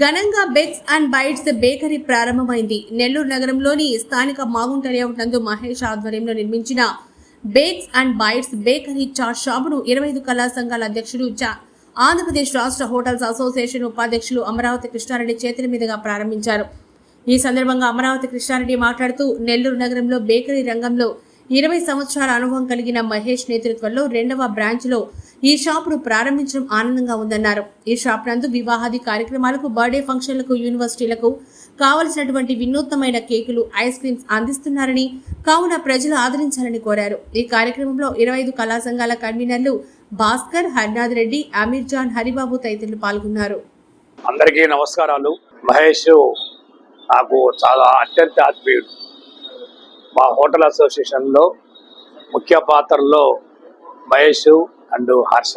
ఘనంగా Beck's and bites bakery ప్రారంభమైంది. నెల్లూరు నగరంలోని స్థానిక మాగుంట లేఅవుట్ నందు మహేష్ ఆధ్వర్యంలో నిర్మించిన bakes and bites bakery chat షాపును ఇరవై ఐదు కళా సంఘాల అధ్యక్షుడు చా ఆంధ్రప్రదేశ్ రాష్ట్ర హోటల్స్ అసోసియేషన్ ఉపాధ్యక్షులు అమరావతి కృష్ణారెడ్డి చేతుల మీదుగా ప్రారంభించారు. ఈ సందర్భంగా అమరావతి కృష్ణారెడ్డి మాట్లాడుతూ నెల్లూరు నగరంలో బేకరీ రంగంలో ఇరవై సంవత్సరాల అనుభవం కలిగిన మహేష్ నేతృత్వంలో రెండవ బ్రాంచ్లో ఈ షాపును ప్రారంభించడం ఆనందంగా ఉందన్నారు. ఈ షాప్ నందు వివాహాది కార్యక్రమాలకు బర్త్డే ఫంక్షన్లకు యూనివర్సిటీలకు కావలసినటువంటి వినూత్నమైన కేకులు ఐస్ క్రీమ్స్ అందిస్తున్నారని కావున ప్రజలు ఆదరించాలని కోరారు. ఈ కార్యక్రమంలో ఇరవై ఐదు కళా సంఘాల కన్వీనర్లు భాస్కర్ హర్నాథ్ రెడ్డి అమీర్ జాన్ హరిబాబు తదితరులు పాల్గొన్నారు. అందరికీ నమస్కారాలు. మహేష్ నాకు చాలా అత్యంత ఆత్మీయుడు. మా హోటల్ అసోసియేషన్లో ముఖ్య పాత్రల్లో మహేష్ అండ్ హర్ష.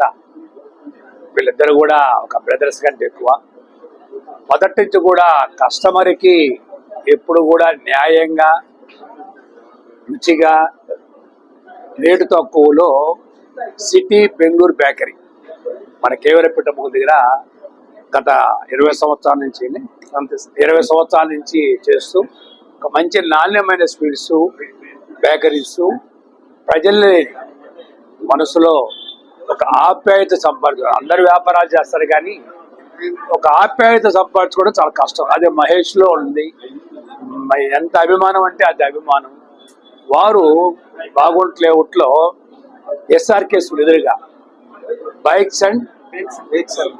వీళ్ళిద్దరు కూడా ఒక బ్రదర్స్ కంటే ఎక్కువ. మొదటి నుంచి కూడా కస్టమర్కి ఎప్పుడు కూడా న్యాయంగా రుచిగా రేటు తక్కువలో సిటీ బెంగళూరు బేకరీ మన కేవరపేట ముగ్గు దగ్గర గత ఇరవై సంవత్సరాల నుంచి ఇరవై సంవత్సరాల నుంచి చేస్తూ ఒక మంచి నాణ్యమైన స్వీట్స్ బేకరీస్ ప్రజల్ని మనసులో ఒక ఆప్యాయత సంపాదించడం అందరు వ్యాపారాలు చేస్తారు కానీ ఒక ఆప్యాయత సంపాదించుకోవడం చాలా కష్టం. అదే మహేష్లో ఉంది. ఎంత అభిమానం అంటే అది అభిమానం. వారు బాగుంట్ లేఅవుట్లో ఎస్ఆర్కే ఎదురుగా bikes and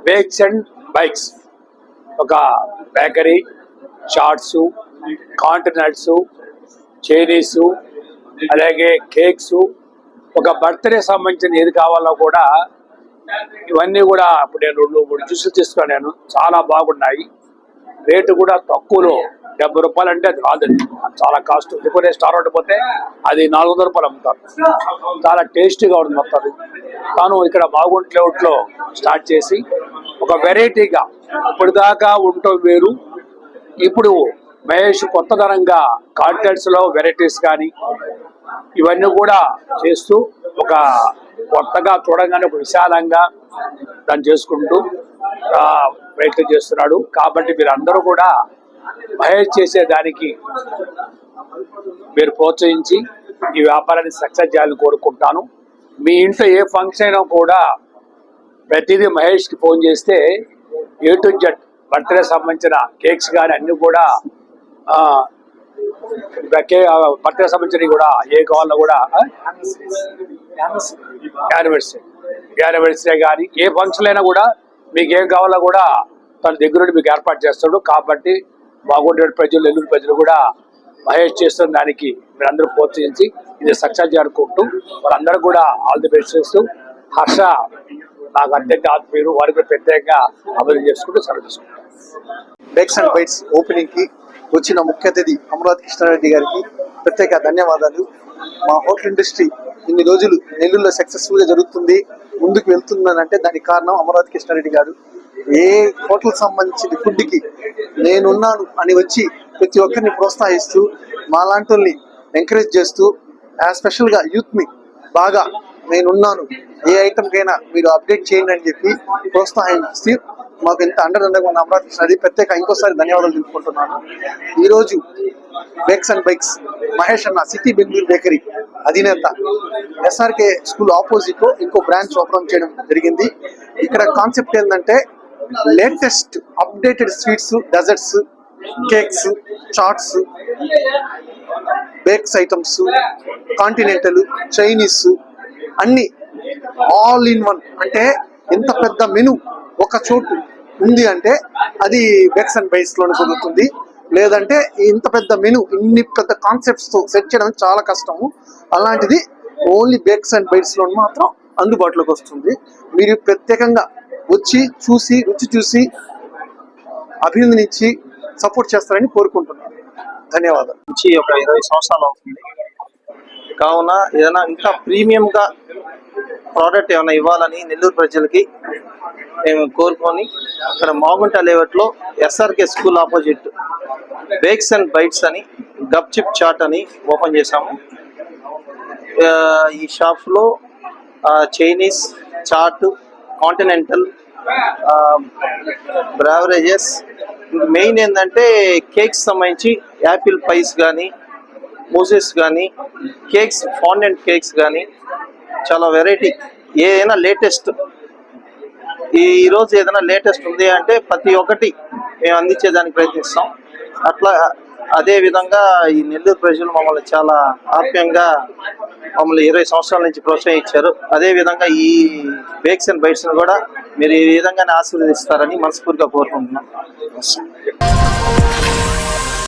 bakes and bikes ఒక బేకరీ చాట్స్ కాంటినెంట్స్ చైనీస్ అలాగే కేక్స్. ఒక బర్త్డే సంబంధించిన ఏది కావాలో కూడా ఇవన్నీ కూడా ఇప్పుడు నేను రెండు మూడు జ్యూసులు తీసుకున్నాను చాలా బాగున్నాయి. రేటు కూడా తక్కువలో. డెబ్బై రూపాయలు అంటే అది రాదు అది చాలా కాస్ట్. ఇంకో స్టార్ ఒకటి పోతే అది నాలుగు వందల రూపాయలు అమ్ముతారు. చాలా టేస్టీగా ఉంటుంది మొత్తం తాను ఇక్కడ బాగుంట్ లేఅవుట్లో స్టార్ట్ చేసి ఒక వెరైటీగా ఇప్పటిదాకా ఉండటం వేరు. ఇప్పుడు మహేష్ కొత్తదనంగా కాంటెంట్స్లో వెరైటీస్ కానీ ఇవన్నీ కూడా చేస్తూ ఒక కొత్తగా చూడగానే ఒక విశాలంగా దాన్ని చేసుకుంటూ ప్రయత్నం చేస్తున్నాడు. కాబట్టి మీరు కూడా మహేష్ చేసే దానికి మీరు ప్రోత్సహించి ఈ వ్యాపారాన్ని సక్సెస్ చేయాలని కోరుకుంటాను. మీ ఇంట్లో ఏ ఫంక్షన్ అయినా కూడా ప్రతిదీ మహేష్కి ఫోన్ చేస్తే ఏ టు జెడ్ బర్త్డే సంబంధించిన కేక్స్ కానీ అన్నీ కూడా బర్త్డే సంబంధించిన కూడా ఏ కావాలన్నా కూడా యానివర్సరీ. యానివర్సరీ కానీ ఏ ఫంక్షన్ అయినా కూడా మీకు ఏం కావాలో కూడా తన దగ్గర మీకు ఏర్పాటు చేస్తాడు. కాబట్టి బాగుండే ప్రజలు నెల్లూరు ప్రజలు కూడా మహేష్ చేస్తున్న దానికి మీరందరూ ప్రోత్సహించి ఇది సక్సెస్ చేయాలనుకుంటూ వాళ్ళందరూ కూడా ఆల్ ది బెస్ట్ చేస్తూ హర్ష నాకు అత్యంత ఆత్మీయులు వారికి ప్రత్యేకంగా అభివృద్ధి చేసుకుంటూ సెలవు తీసుకుంటాం. బెక్స్ అండ్ బైట్స్ ఓపెనింగ్కి వచ్చిన ముఖ్య అతిథి అమరావతి కృష్ణారెడ్డి గారికి ప్రత్యేక ధన్యవాదాలు. మా హోటల్ ఇండస్ట్రీ ఇన్ని రోజులు నెల్లూరులో సక్సెస్ఫుల్గా జరుగుతుంది ముందుకు వెళ్తుందనంటే దానికి కారణం అమరావతి కృష్ణారెడ్డి గారు. ఏ హోటల్ సంబంధించిన ఫుడ్కి నేనున్నాను అని వచ్చి ప్రతి ఒక్కరిని ప్రోత్సహిస్తూ మాలాంటి వాళ్ళని ఎంకరేజ్ చేస్తూ స్పెషల్గా యూత్ని యూత్ బాగా నేనున్నాను. ఏ ఐటమ్కైనా మీరు అప్డేట్ చేయండి అని చెప్పి ప్రోత్సహిస్తూ మాకు ఎంత అండదండగా ఉన్న అమరావతి కృష్ణ ప్రత్యేక ఇంకోసారి ధన్యవాదాలు తెలుపుకుంటున్నాను. ఈరోజు బేక్స్ అండ్ బైక్స్ మహేష్ అన్న సిటీ బెంగళూరు బేకరీ అధినేత ఎస్ఆర్కే స్కూల్ ఆపోజిట్ ఇంకో బ్రాంచ్ ఓపెన్ చేయడం జరిగింది. ఇక్కడ కాన్సెప్ట్ ఏంటంటే latest updated sweets desserts cakes chats bakes items continental Chinese అన్ని ఆల్ ఇన్ వన్ అంటే ఎంత పెద్ద మెను ఒక చోటు ఉంది అంటే అది బేక్స్ అండ్ బైస్లోనే కుదురుతుంది. లేదంటే ఇంత పెద్ద మెను ఇన్ని పెద్ద కాన్సెప్ట్స్తో సెట్ చేయడం చాలా కష్టము. అలాంటిది ఓన్లీ బేక్స్ అండ్ బైట్స్ మాత్రం అందుబాటులోకి వస్తుంది. మీరు ప్రత్యేకంగా వచ్చి చూసి రుచి చూసి అభినందించి సపోర్ట్ చేస్తారని కోరుకుంటున్నాను. ధన్యవాదాలు. నుంచి ఒక ఇరవై సంవత్సరాలు అవుతుంది. కావున ఏదైనా ఇంకా ప్రీమియం గా ప్రోడక్ట్ ఏమైనా ఇవ్వాలని నెల్లూరు ప్రజలకి మేము కోరుకొని అక్కడ Magunta లేవట్లో SRK school opposite bakes and bites అని గప్ చిప్ చాట్ అని ఓపెన్ చేశాము. ఈ షాప్లో Chinese chat continental beverages main ఏంటంటే కేక్స్ సంబంధించి యాపిల్ పైస్ కానీ మూసెస్ కానీ కేక్స్ ఫాండెంట్ కేక్స్ కానీ చాలా వెరైటీ ఏదైనా లేటెస్ట్ ఈ రోజు ఏదైనా లేటెస్ట్ ఉంది అంటే ప్రతి ఒక్కటి మేము అందించేదానికి ప్రయత్నిస్తాం. అట్లా అదే విధంగా ఈ నెల్లూరు ప్రజలు మమ్మల్ని చాలా ఆప్యంగా మమ్మల్ని ఇరవై సంవత్సరాల నుంచి ప్రోత్సహించారు. అదే విధంగా ఈ బేక్స్ అండ్ బైట్స్ కూడా మీరు ఈ విధంగానే ఆశీర్వదిస్తారని మనస్ఫూర్తిగా కోరుకుంటున్నాం.